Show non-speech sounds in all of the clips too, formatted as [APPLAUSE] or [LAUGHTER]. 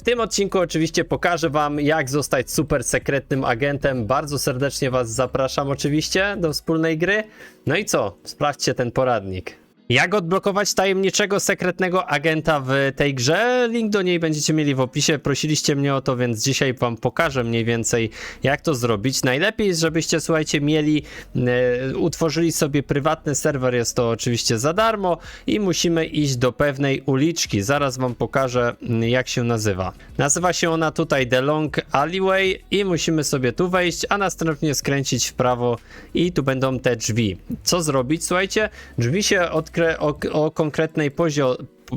W tym odcinku oczywiście pokażę wam jak zostać super sekretnym agentem. Bardzo serdecznie was zapraszam oczywiście do wspólnej gry. No i co? Sprawdźcie ten poradnik. Jak odblokować tajemniczego, sekretnego agenta w tej grze? Link do niej będziecie mieli w opisie. Prosiliście mnie o to, więc dzisiaj wam pokażę mniej więcej, jak to zrobić. Najlepiej żebyście, słuchajcie, mieli, e, utworzyli sobie prywatny serwer. Jest to oczywiście za darmo i musimy iść do pewnej uliczki. Zaraz wam pokażę, m, jak się nazywa. Nazywa się ona tutaj The Long Alleyway i musimy sobie tu wejść, a następnie skręcić w prawo i tu będą te drzwi. Co zrobić? Słuchajcie, drzwi się odkry- o, o konkretnej pozie,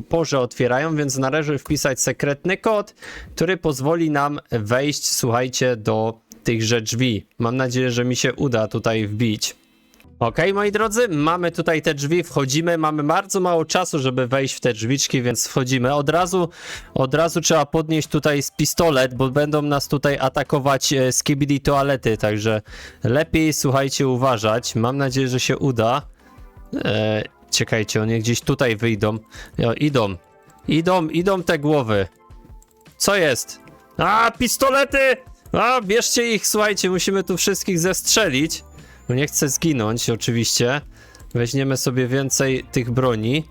porze otwierają, więc należy wpisać sekretny kod, który pozwoli nam wejść, słuchajcie, do tychże drzwi. Mam nadzieję, że mi się uda tutaj wbić. Ok, moi drodzy, mamy tutaj te drzwi, wchodzimy, mamy bardzo mało czasu, żeby wejść w te drzwiczki, więc wchodzimy. Od razu, od razu trzeba podnieść tutaj z pistolet, bo będą nas tutaj atakować e, skibidi toalety, także lepiej, słuchajcie, uważać. Mam nadzieję, że się uda. Czekajcie, one gdzieś tutaj wyjdą. Idą, idą, idą te głowy. Co jest? A, pistolety! A, bierzcie ich, słuchajcie, musimy tu wszystkich zestrzelić. No nie chcę zginąć, oczywiście. Weźmiemy sobie więcej tych broni.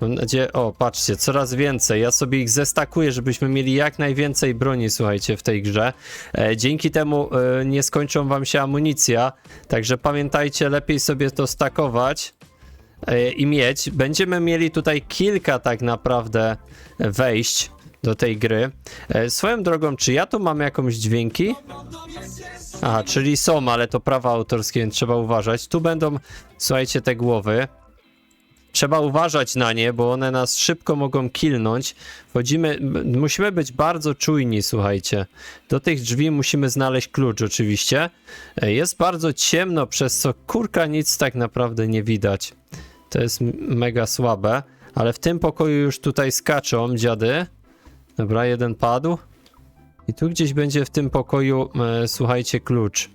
Mam nadzieję, o, patrzcie, coraz więcej. Ja sobie ich zestakuję, żebyśmy mieli jak najwięcej broni, słuchajcie, w tej grze. E, dzięki temu e, nie skończą wam się amunicja. Także pamiętajcie, lepiej sobie to stakować i mieć. Będziemy mieli tutaj kilka tak naprawdę wejść do tej gry. E, swoją drogą, czy ja tu mam jakąś dźwięki? Aha, czyli są, ale to prawa autorskie, więc trzeba uważać. Tu będą, słuchajcie, te głowy. Trzeba uważać na nie, bo one nas szybko mogą kilnąć. Wchodzimy, musimy być bardzo czujni, słuchajcie. Do tych drzwi musimy znaleźć klucz, oczywiście. E, Jest bardzo ciemno, przez co kurka nic tak naprawdę nie widać. To jest mega słabe, ale w tym pokoju już tutaj skaczą dziady. Dobra, jeden padł. I tu gdzieś będzie w tym pokoju, e, słuchajcie, klucz.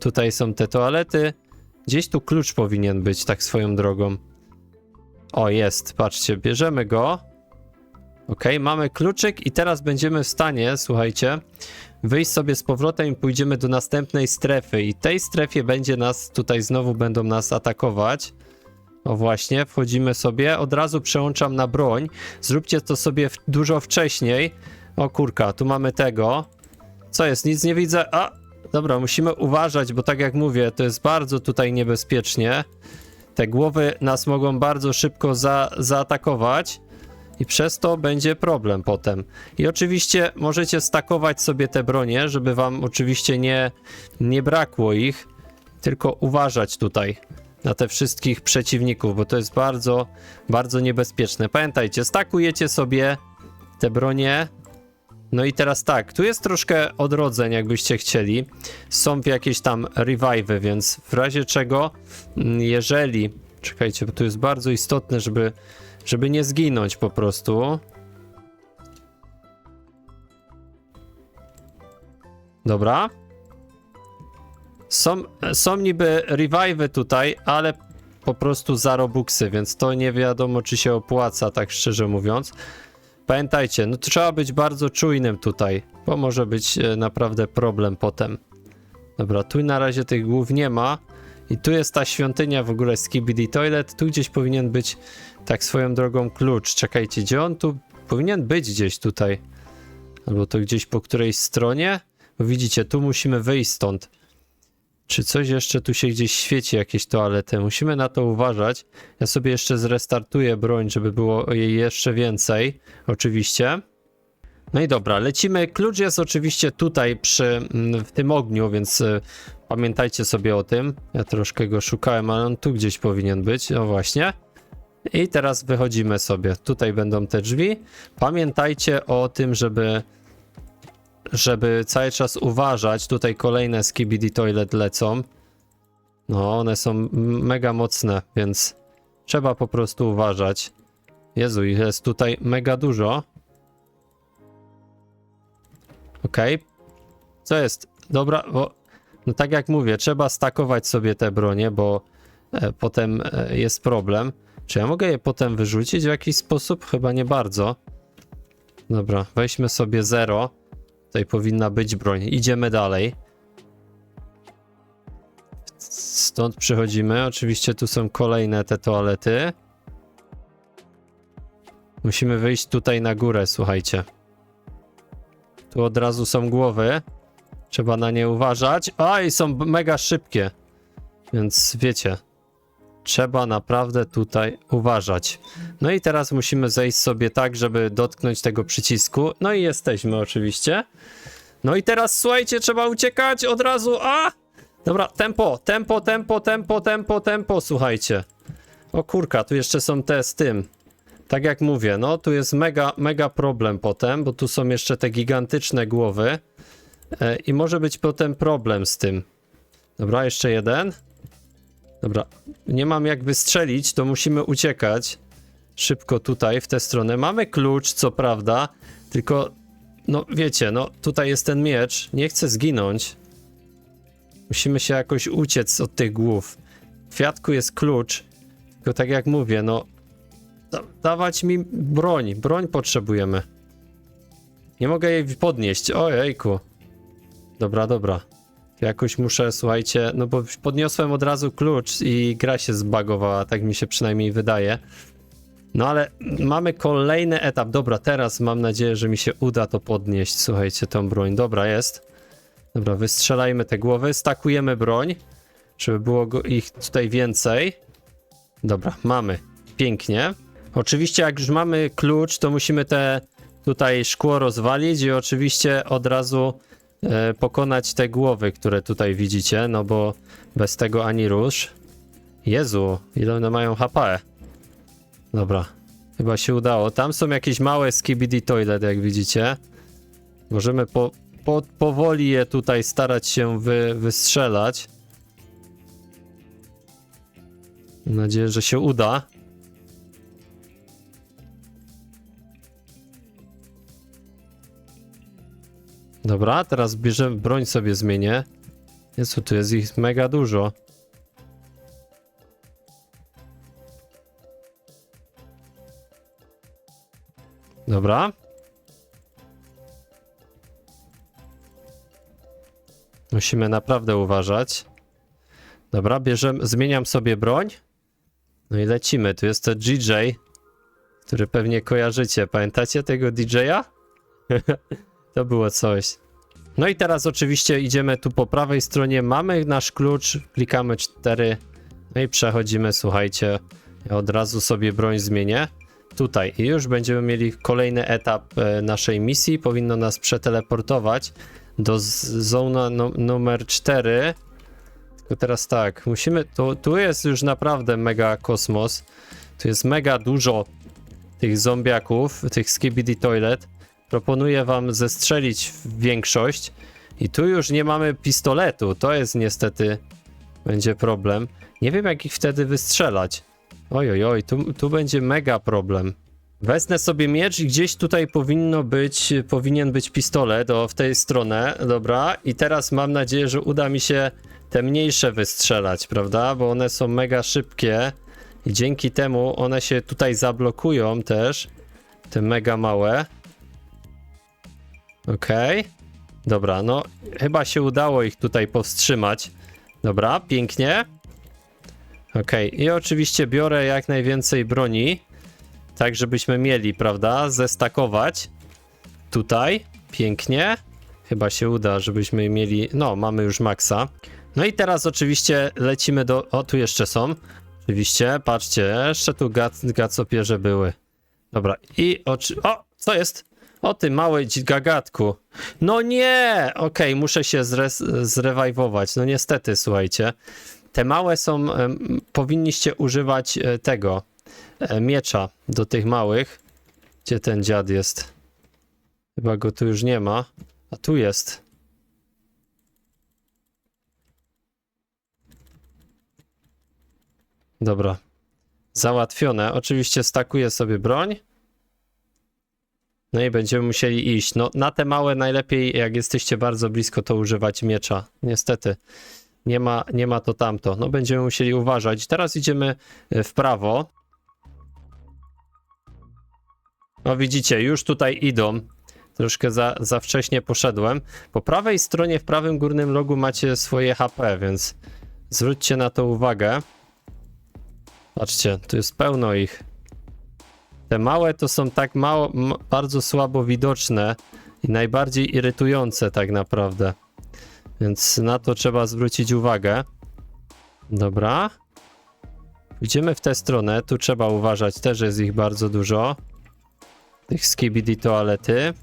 Tutaj są te toalety. Gdzieś tu klucz powinien być, tak swoją drogą. O, jest, patrzcie, bierzemy go. Ok, mamy kluczyk i teraz będziemy w stanie, słuchajcie, wyjść sobie z powrotem i pójdziemy do następnej strefy. I tej strefie będzie nas, tutaj znowu będą nas atakować. O właśnie, wchodzimy sobie, od razu przełączam na broń. Zróbcie to sobie dużo wcześniej. O kurka, tu mamy tego. Co jest? Nic nie widzę. A, dobra, musimy uważać, bo tak jak mówię, to jest bardzo tutaj niebezpiecznie. Te głowy nas mogą bardzo szybko za, zaatakować i przez to będzie problem potem. I oczywiście możecie stakować sobie te bronie, żeby wam oczywiście nie, nie brakło ich, tylko uważać tutaj na te wszystkich przeciwników, bo to jest bardzo, bardzo niebezpieczne. Pamiętajcie, stakujecie sobie te bronie. No i teraz tak, tu jest troszkę odrodzeń, jakbyście chcieli. Są jakieś tam revive'y, więc w razie czego, mm, jeżeli... Czekajcie, bo tu jest bardzo istotne, żeby, żeby nie zginąć po prostu. Dobra. Są, są niby revive'y tutaj, ale po prostu za robuxy, więc to nie wiadomo, czy się opłaca, tak szczerze mówiąc. Pamiętajcie, no trzeba być bardzo czujnym tutaj, bo może być e, naprawdę problem potem. Dobra, tu na razie tych głów nie ma. I tu jest ta świątynia w ogóle Skibidi Toilet. Tu gdzieś powinien być tak swoją drogą klucz. Czekajcie, gdzie on tu powinien być gdzieś tutaj? Albo to gdzieś po którejś stronie? Bo widzicie, tu musimy wyjść stąd. Czy coś jeszcze tu się gdzieś świeci, jakieś toalety? Musimy na to uważać. Ja sobie jeszcze zrestartuję broń, żeby było jej jeszcze więcej. Oczywiście. No i dobra, lecimy. Klucz jest oczywiście tutaj przy mm, w tym ogniu, więc y, pamiętajcie sobie o tym. Ja troszkę go szukałem, ale on tu gdzieś powinien być. O właśnie. I teraz wychodzimy sobie. Tutaj będą te drzwi. Pamiętajcie o tym, żeby żeby cały czas uważać. Tutaj kolejne skibidi toilet lecą. No, one są mega mocne, więc trzeba po prostu uważać. Jezu, ich jest tutaj mega dużo. Okej. Co jest? Dobra, bo no tak jak mówię, trzeba stakować sobie te bronie, bo e, potem e, jest problem. Czy ja mogę je potem wyrzucić w jakiś sposób? Chyba nie bardzo. Dobra, weźmy sobie 0. Tutaj powinna być broń. Idziemy dalej. Stąd przychodzimy. Oczywiście tu są kolejne te toalety. Musimy wyjść tutaj na górę, słuchajcie. Tu od razu są głowy. Trzeba na nie uważać. A, i są mega szybkie. Więc wiecie, trzeba naprawdę tutaj uważać. No i teraz musimy zejść sobie tak, żeby dotknąć tego przycisku. No i jesteśmy oczywiście. No i teraz słuchajcie, trzeba uciekać od razu. A! Dobra, tempo, tempo, tempo, tempo, tempo, tempo, słuchajcie. O kurka, tu jeszcze są te z tym. Tak jak mówię, no tu jest mega, mega problem potem, bo tu są jeszcze te gigantyczne głowy. E, I może być potem problem z tym. Dobra, jeszcze jeden. Dobra, nie mam jak wystrzelić, to musimy uciekać szybko tutaj, w tę stronę. Mamy klucz, co prawda, tylko, no wiecie, no tutaj jest ten miecz, nie chcę zginąć. Musimy się jakoś uciec od tych głów. W kwiatku jest klucz, tylko tak jak mówię, no da dawać mi broń, broń potrzebujemy. Nie mogę jej podnieść, ojejku. Dobra, dobra. Jakoś muszę, słuchajcie, no bo podniosłem od razu klucz i gra się zbagowała, tak mi się przynajmniej wydaje. No ale mamy kolejny etap. Dobra, teraz mam nadzieję, że mi się uda to podnieść. Słuchajcie, tą broń. Dobra, jest. Dobra, wystrzelajmy te głowy, stakujemy broń, żeby było ich tutaj więcej. Dobra, mamy. Pięknie. Oczywiście, jak już mamy klucz, to musimy te tutaj szkło rozwalić i oczywiście od razu pokonać te głowy, które tutaj widzicie, no bo bez tego ani rusz. Jezu, ile one mają HP. Dobra, chyba się udało. Tam są jakieś małe skibidi toilet, jak widzicie. Możemy po, po, powoli je tutaj starać się wy, wystrzelać. Mam nadzieję, że się uda. Dobra, teraz bierzemy broń sobie zmienię. Jezu, tu jest ich mega dużo. Dobra. Musimy naprawdę uważać. Dobra, bierzemy, zmieniam sobie broń. No i lecimy. Tu jest to DJ, który pewnie kojarzycie. Pamiętacie tego DJ-a? [LAUGHS] to było coś. No i teraz oczywiście idziemy tu po prawej stronie. Mamy nasz klucz, klikamy 4. No i przechodzimy, słuchajcie. Ja od razu sobie broń zmienię. Tutaj i już będziemy mieli kolejny etap e, naszej misji. Powinno nas przeteleportować do zona no, numer 4. Tylko teraz tak, musimy. Tu, tu jest już naprawdę mega kosmos. Tu jest mega dużo tych zombiaków, tych skibidi toilet. Proponuję wam zestrzelić większość. I tu już nie mamy pistoletu. To jest niestety będzie problem. Nie wiem, jak ich wtedy wystrzelać. Oj, oj, oj, tu, tu będzie mega problem. Wezmę sobie miecz i gdzieś tutaj powinno być, powinien być pistolet, o, w tej stronę, dobra. I teraz mam nadzieję, że uda mi się te mniejsze wystrzelać, prawda? Bo one są mega szybkie i dzięki temu one się tutaj zablokują też, te mega małe. Okej. Dobra, no chyba się udało ich tutaj powstrzymać. Dobra, pięknie. Okej, i oczywiście biorę jak najwięcej broni, tak żebyśmy mieli, prawda, zestakować. Tutaj, pięknie. Chyba się uda, żebyśmy mieli, no, mamy już maksa. No i teraz oczywiście lecimy do, o, tu jeszcze są. Oczywiście, patrzcie, jeszcze tu gac, gacopierze były. Dobra, i oczy, o, co jest? O ty dzi- gagatku. No nie! Okej, muszę się zres, zrewajwować. No niestety, słuchajcie. Te małe są, powinniście używać e, tego e, miecza do tych małych. Gdzie ten dziad jest? Chyba go tu już nie ma. A tu jest. Dobra. Załatwione. Oczywiście stakuję sobie broń. No i będziemy musieli iść. No, na te małe najlepiej, jak jesteście bardzo blisko, to używać miecza. Niestety. Nie ma, nie ma to tamto. No, będziemy musieli uważać. Teraz idziemy e, w prawo. No widzicie, już tutaj idą. Troszkę za, za wcześnie poszedłem. Po prawej stronie, w prawym górnym rogu macie swoje HP, więc zwróćcie na to uwagę. Patrzcie, tu jest pełno ich. Te małe to są tak mało, bardzo słabo widoczne i najbardziej irytujące tak naprawdę. Więc na to trzeba zwrócić uwagę. Dobra. Idziemy w tę stronę, tu trzeba uważać, też jest ich bardzo dużo. Tych skibidi toalety.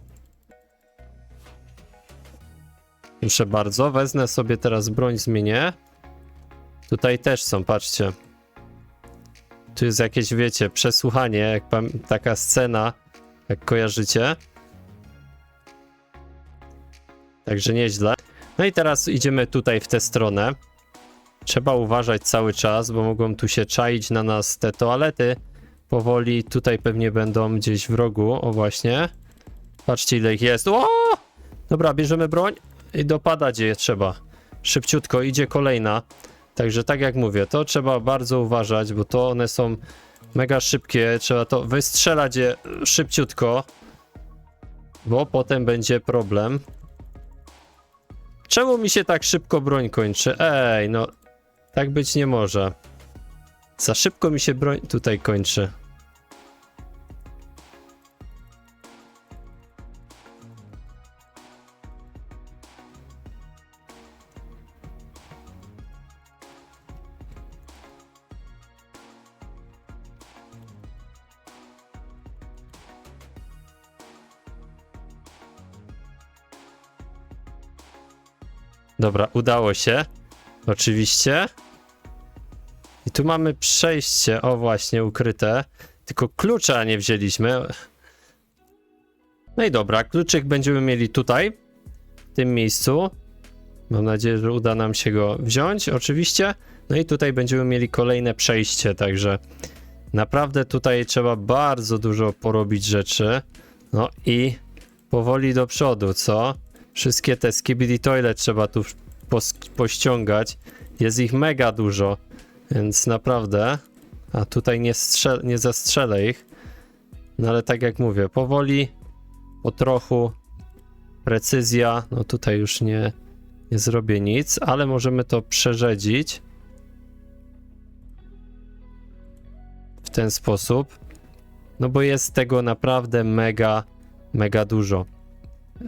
Proszę bardzo, wezmę sobie teraz broń, zmienię. Tutaj też są, patrzcie. Tu jest jakieś, wiecie, przesłuchanie, jak taka scena, jak kojarzycie. Także nieźle. No i teraz idziemy tutaj w tę stronę. Trzeba uważać cały czas, bo mogą tu się czaić na nas te toalety. Powoli tutaj pewnie będą gdzieś w rogu. O właśnie. Patrzcie ile ich jest. O! Dobra, bierzemy broń i dopadać je trzeba. Szybciutko idzie kolejna. Także tak jak mówię, to trzeba bardzo uważać, bo to one są mega szybkie. Trzeba to wystrzelać je szybciutko, bo potem będzie problem. Czemu mi się tak szybko broń kończy? Ej, no tak być nie może. Za szybko mi się broń tutaj kończy. Dobra, udało się. Oczywiście. I tu mamy przejście, o właśnie, ukryte. Tylko klucza nie wzięliśmy. No i dobra, kluczyk będziemy mieli tutaj, w tym miejscu. Mam nadzieję, że uda nam się go wziąć, oczywiście. No i tutaj będziemy mieli kolejne przejście, także naprawdę tutaj trzeba bardzo dużo porobić rzeczy. No i powoli do przodu, co? Wszystkie te skibidi toilet trzeba tu pos- pościągać. Jest ich mega dużo, więc naprawdę. A tutaj nie, nie zastrzelę ich. No ale tak jak mówię, powoli, po trochu, precyzja. No tutaj już nie, nie zrobię nic, ale możemy to przerzedzić w ten sposób. No bo jest tego naprawdę mega, mega dużo.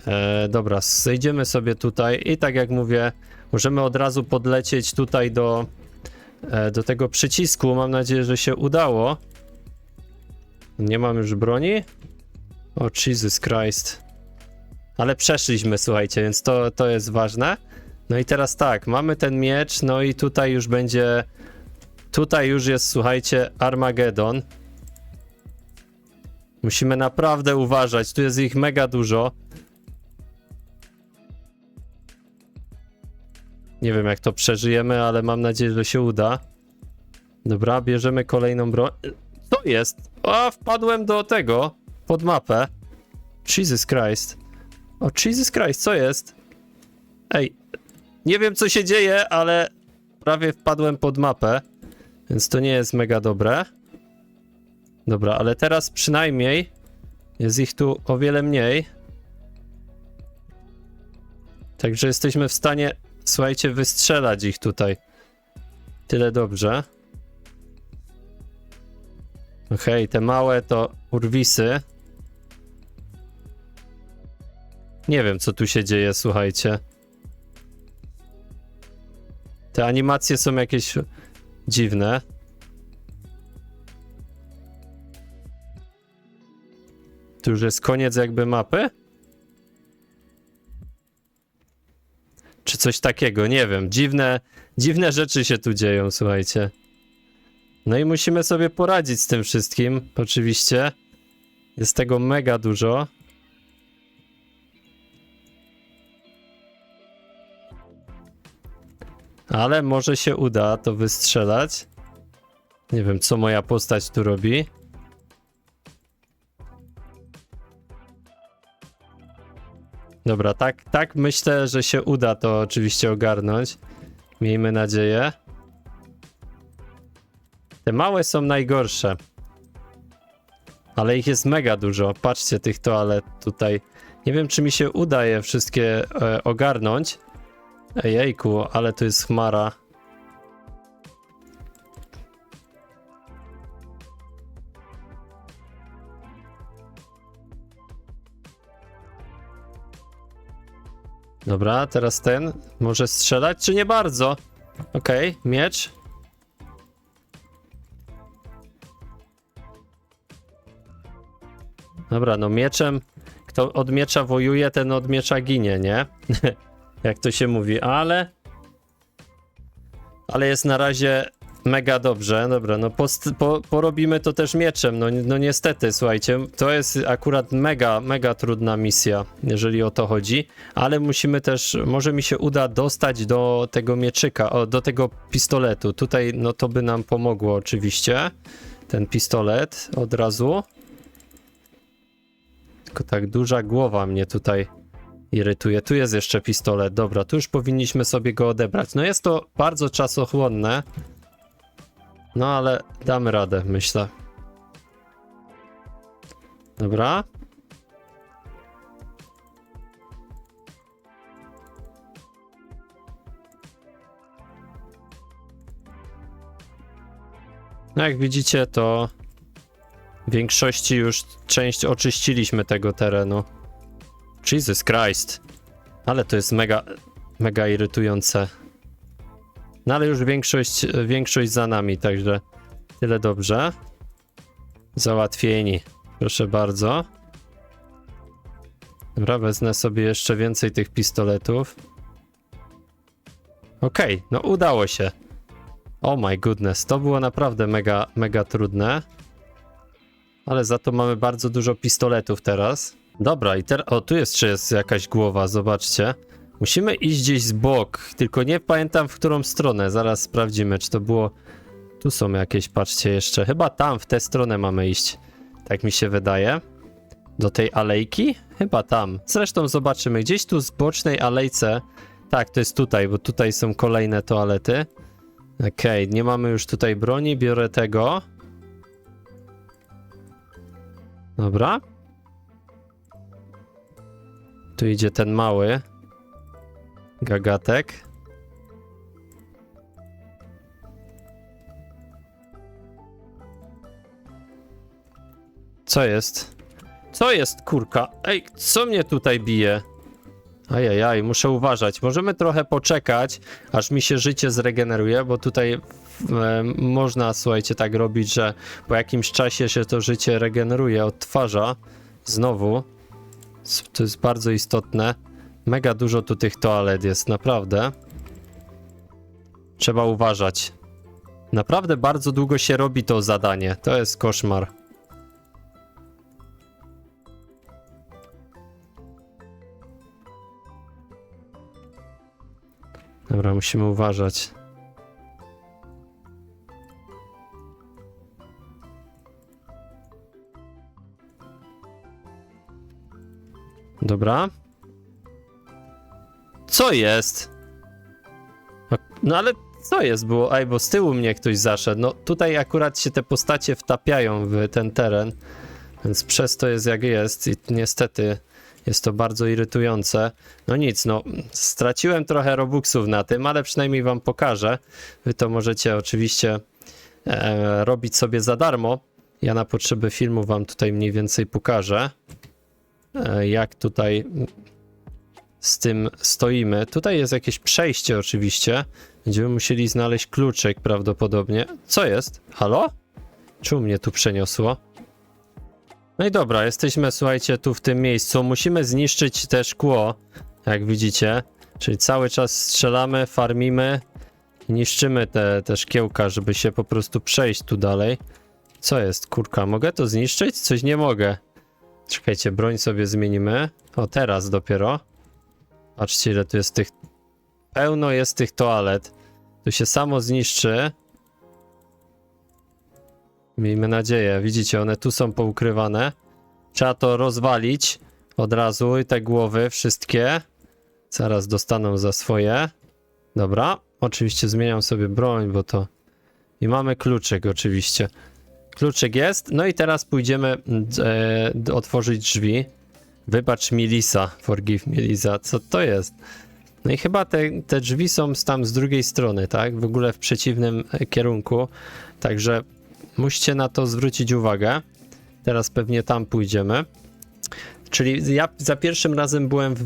E, dobra, zejdziemy sobie tutaj i tak jak mówię, możemy od razu podlecieć tutaj do, e, do tego przycisku. Mam nadzieję, że się udało. Nie mam już broni. O, Jesus Christ. Ale przeszliśmy, słuchajcie, więc to, to jest ważne. No i teraz tak, mamy ten miecz, no i tutaj już będzie. Tutaj już jest, słuchajcie, Armagedon. Musimy naprawdę uważać, tu jest ich mega dużo. Nie wiem, jak to przeżyjemy, ale mam nadzieję, że się uda. Dobra, bierzemy kolejną broń. Co jest? O, wpadłem do tego, pod mapę. Jesus Christ. O, Jesus Christ, co jest? Ej, nie wiem, co się dzieje, ale prawie wpadłem pod mapę, więc to nie jest mega dobre. Dobra, ale teraz przynajmniej jest ich tu o wiele mniej. Także jesteśmy w stanie, słuchajcie, wystrzelać ich tutaj. Tyle dobrze. Okej, te małe to urwisy. Nie wiem, co tu się dzieje, słuchajcie. Te animacje są jakieś dziwne. Tu już jest koniec jakby mapy? Czy coś takiego, nie wiem. Dziwne, dziwne rzeczy się tu dzieją, słuchajcie. No i musimy sobie poradzić z tym wszystkim, oczywiście. Jest tego mega dużo. Ale może się uda to wystrzelać. Nie wiem, co moja postać tu robi. Dobra, tak, tak myślę, że się uda to oczywiście ogarnąć. Miejmy nadzieję. Te małe są najgorsze. Ale ich jest mega dużo. Patrzcie tych toalet tutaj. Nie wiem, czy mi się uda je wszystkie e, ogarnąć. Ejejku, ale tu jest chmara. Dobra, teraz ten. Może strzelać, czy nie bardzo? Okej, miecz. Dobra, no mieczem. Kto od miecza wojuje, ten od miecza ginie, nie? [LAUGHS] Jak to się mówi, ale. Ale jest na razie mega dobrze. Dobra, no post, po, porobimy to też mieczem. No, no niestety, słuchajcie, to jest akurat mega, mega trudna misja, jeżeli o to chodzi. Ale musimy też, może mi się uda dostać do tego mieczyka, o, do tego pistoletu. Tutaj, no to by nam pomogło oczywiście. Ten pistolet od razu. Tylko tak duża głowa mnie tutaj irytuje. Tu jest jeszcze pistolet. Dobra, tu już powinniśmy sobie go odebrać. No jest to bardzo czasochłonne. No ale damy radę, myślę. Dobra. No jak widzicie, to w większości już część oczyściliśmy tego terenu. Jesus Christ. Ale to jest mega, mega irytujące. No ale już większość, większość za nami, także tyle dobrze. Załatwieni. Proszę bardzo. Dobra, wezmę sobie jeszcze więcej tych pistoletów. Okej, no udało się. Oh my goodness, to było naprawdę mega, mega trudne. Ale za to mamy bardzo dużo pistoletów teraz. Dobra, i teraz. O, tu jest, czy jest jakaś głowa, zobaczcie. Musimy iść gdzieś z bok, tylko nie pamiętam w którą stronę. Zaraz sprawdzimy, czy to było. Tu są jakieś, patrzcie jeszcze. Chyba tam, w tę stronę mamy iść. Tak mi się wydaje. Do tej alejki? Chyba tam. Zresztą zobaczymy. Gdzieś tu z bocznej alejce. Tak, to jest tutaj, bo tutaj są kolejne toalety. Okej, nie mamy już tutaj broni. Biorę tego. Dobra. Tu idzie ten mały. Gagatek. Co jest? Co jest, kurka? Ej, co mnie tutaj bije? Ajajaj, muszę uważać. Możemy trochę poczekać, aż mi się życie zregeneruje, bo tutaj e, można, słuchajcie, tak robić, że po jakimś czasie się to życie regeneruje, odtwarza znowu. To jest bardzo istotne. Mega dużo tu tych toalet jest, naprawdę. Trzeba uważać. Naprawdę bardzo długo się robi to zadanie. To jest koszmar. Dobra, musimy uważać. Dobra. Co jest? No- ale co jest było? Ej, bo z tyłu mnie ktoś zaszedł. No tutaj akurat się te postacie wtapiają w ten teren, więc przez to jest jak jest i niestety jest to bardzo irytujące. No nic, no straciłem trochę robuxów na tym, ale przynajmniej wam pokażę. Wy to możecie oczywiście e, robić sobie za darmo. Ja na potrzeby filmu wam tutaj mniej więcej pokażę, e, jak tutaj z tym stoimy. Tutaj jest jakieś przejście oczywiście. Będziemy musieli znaleźć kluczyk prawdopodobnie. Co jest? Halo? Czemu mnie tu przeniosło? No i dobra, jesteśmy, słuchajcie, tu w tym miejscu. Musimy zniszczyć te szkło, jak widzicie. Czyli cały czas strzelamy, farmimy niszczymy te, te szkiełka, żeby się po prostu przejść tu dalej. Co jest, kurka? Mogę to zniszczyć? Coś nie mogę. Czekajcie, broń sobie zmienimy. O, teraz dopiero. Patrzcie, ile tu jest tych... Pełno jest tych toalet. Tu się samo zniszczy. Miejmy nadzieję. Widzicie, one tu są poukrywane. Trzeba to rozwalić od razu i te głowy wszystkie. Zaraz dostaną za swoje. Dobra. Oczywiście zmieniam sobie broń, bo to... I mamy kluczyk oczywiście. kluczyk jest. No i teraz pójdziemy e, otworzyć drzwi. Wybacz mi Lisa, forgive me Lisa, co to jest? No i chyba te, te drzwi są tam z drugiej strony, tak? W ogóle w przeciwnym e, kierunku. Także musicie na to zwrócić uwagę. Teraz pewnie tam pójdziemy. Czyli ja za pierwszym razem byłem w,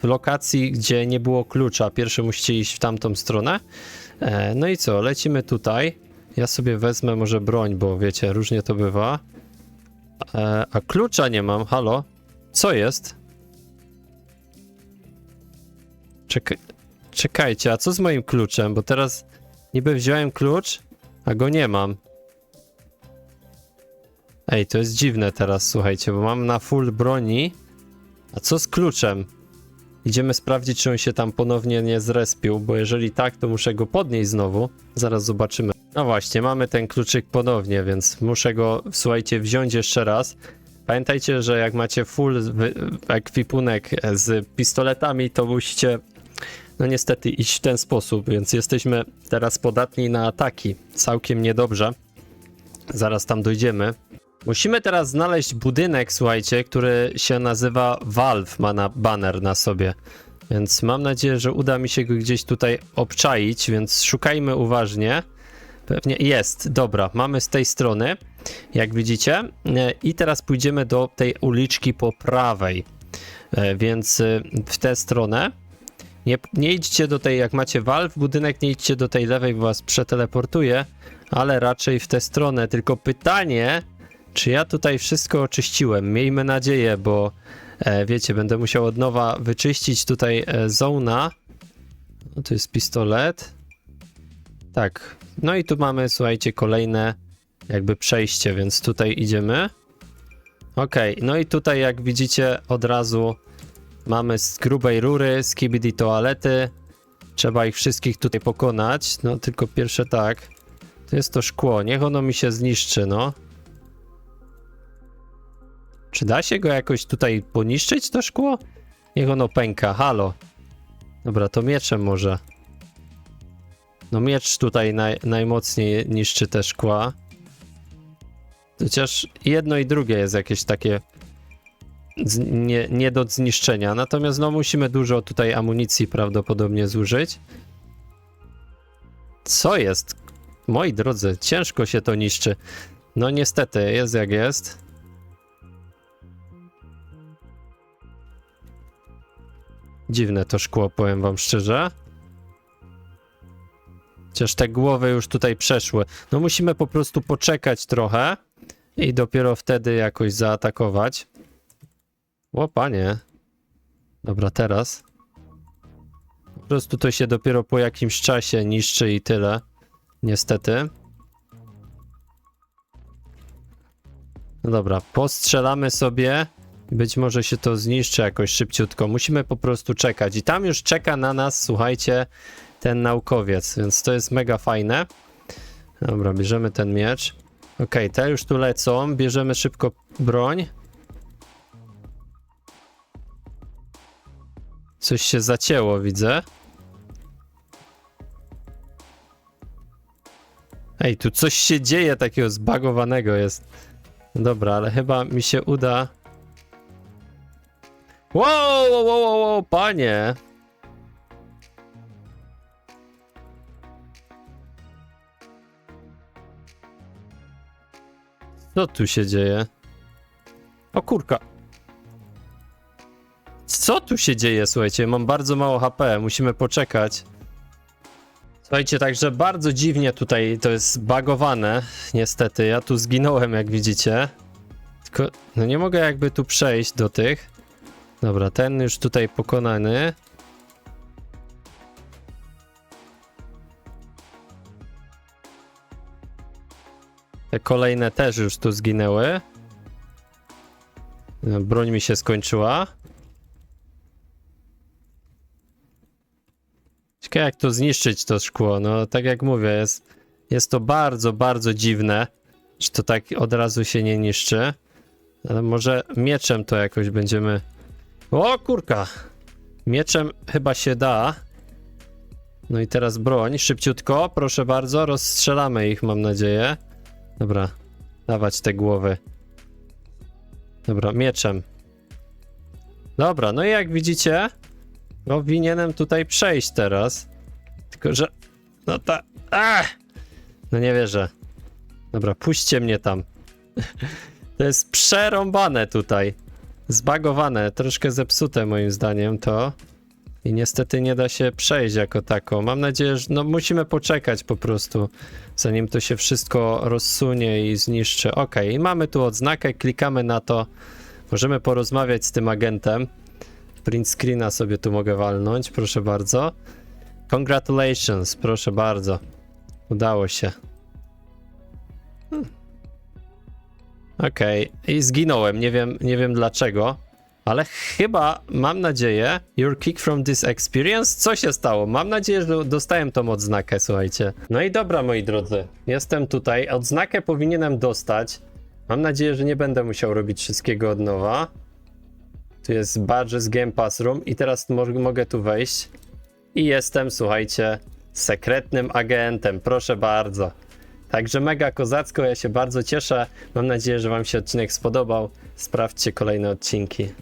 w lokacji, gdzie nie było klucza. Pierwszy musicie iść w tamtą stronę. E, no i co, lecimy tutaj. Ja sobie wezmę może broń, bo wiecie, różnie to bywa. E, a klucza nie mam, halo? Co jest? Czekaj, czekajcie, a co z moim kluczem? Bo teraz niby wziąłem klucz, a go nie mam. Ej, to jest dziwne teraz, słuchajcie, bo mam na full broni. A co z kluczem? Idziemy sprawdzić, czy on się tam ponownie nie zrespił, bo jeżeli tak, to muszę go podnieść znowu. Zaraz zobaczymy. No właśnie, mamy ten kluczyk ponownie, więc muszę go, słuchajcie, wziąć jeszcze raz. Pamiętajcie, że jak macie full ekwipunek z pistoletami, to musicie, no niestety, iść w ten sposób, więc jesteśmy teraz podatni na ataki. Całkiem niedobrze. Zaraz tam dojdziemy. Musimy teraz znaleźć budynek, słuchajcie, który się nazywa Valve, ma na banner na sobie. Więc mam nadzieję, że uda mi się go gdzieś tutaj obczaić, więc szukajmy uważnie. Pewnie jest, dobra, mamy z tej strony, jak widzicie. I teraz pójdziemy do tej uliczki po prawej. E, Więc e, w tę stronę. Nie, nie idźcie do tej, jak macie Valve budynek, nie idźcie do tej lewej, bo was przeteleportuje, ale raczej w tę stronę. Tylko pytanie, czy ja tutaj wszystko oczyściłem? Miejmy nadzieję, bo e, wiecie, będę musiał od nowa wyczyścić tutaj e, zona. No, to jest pistolet. Tak. No i tu mamy, słuchajcie, kolejne jakby przejście, więc tutaj idziemy. Okej, no i tutaj jak widzicie od razu mamy z grubej rury, z kibidi toalety. Trzeba ich wszystkich tutaj pokonać. No tylko pierwsze tak. To jest to szkło, niech ono mi się zniszczy, no. Czy da się go jakoś tutaj poniszczyć, to szkło? Niech ono pęka, halo. Dobra, to mieczem może. No miecz tutaj naj, najmocniej niszczy te szkła. Chociaż jedno i drugie jest jakieś takie nie, nie do zniszczenia. Natomiast no musimy dużo tutaj amunicji prawdopodobnie zużyć. Co jest? Moi drodzy, ciężko się to niszczy. No niestety, jest jak jest. Dziwne to szkło, powiem wam szczerze. Chociaż te głowy już tutaj przeszły. No musimy po prostu poczekać trochę i dopiero wtedy jakoś zaatakować. O panie. Dobra, teraz. Po prostu to się dopiero po jakimś czasie niszczy i tyle. Niestety. No dobra, postrzelamy sobie. Być może się to zniszczy jakoś szybciutko. Musimy po prostu czekać. I tam już czeka na nas, słuchajcie, ten naukowiec, więc to jest mega fajne. Dobra, bierzemy ten miecz. Okej, te już tu lecą. Bierzemy szybko broń. Coś się zacięło, widzę. Ej, tu coś się dzieje takiego zbagowanego jest. Dobra, ale chyba mi się uda. Wow, wow, wow, wow panie! Co tu się dzieje? O kurka. Co tu się dzieje, słuchajcie? Mam bardzo mało HP, musimy poczekać. Słuchajcie, także bardzo dziwnie tutaj to jest bagowane, niestety. Ja tu zginąłem, jak widzicie. Tylko, no nie mogę jakby tu przejść do tych. Dobra, ten już tutaj pokonany. Te kolejne też już tu zginęły. Broń mi się skończyła. Ciekawe jak to zniszczyć to szkło. No tak jak mówię, jest, jest to bardzo, bardzo dziwne, że to tak od razu się nie niszczy. Ale może mieczem to jakoś będziemy... O kurka! Mieczem chyba się da. No i teraz broń, szybciutko, proszę bardzo, rozstrzelamy ich, mam nadzieję. Dobra. dawać te głowy. Dobra, mieczem. Dobra, no i jak widzicie, powinienem tutaj przejść teraz. Tylko, że... No ta... Ach! No nie wierzę. Dobra, puśćcie mnie tam. To jest przerąbane tutaj. Zbagowane, troszkę zepsute moim zdaniem to. I niestety nie da się przejść jako tako. Mam nadzieję, że no musimy poczekać po prostu, zanim to się wszystko rozsunie i zniszczy. Ok, i mamy tu odznakę, klikamy na to. Możemy porozmawiać z tym agentem. Print screena sobie tu mogę walnąć, proszę bardzo. Congratulations, proszę bardzo. Udało się. Okej, i zginąłem, nie wiem, nie wiem dlaczego, ale chyba, mam nadzieję, your kick from this experience, co się stało? Mam nadzieję, że dostałem tą odznakę, słuchajcie. No i dobra, moi drodzy, jestem tutaj, odznakę powinienem dostać. Mam nadzieję, że nie będę musiał robić wszystkiego od nowa. Tu jest badge z Game Pass Room i teraz mo mogę tu wejść. I jestem, słuchajcie, sekretnym agentem, proszę bardzo. Także mega kozacko, ja się bardzo cieszę. Mam nadzieję, że Wam się odcinek spodobał. Sprawdźcie kolejne odcinki.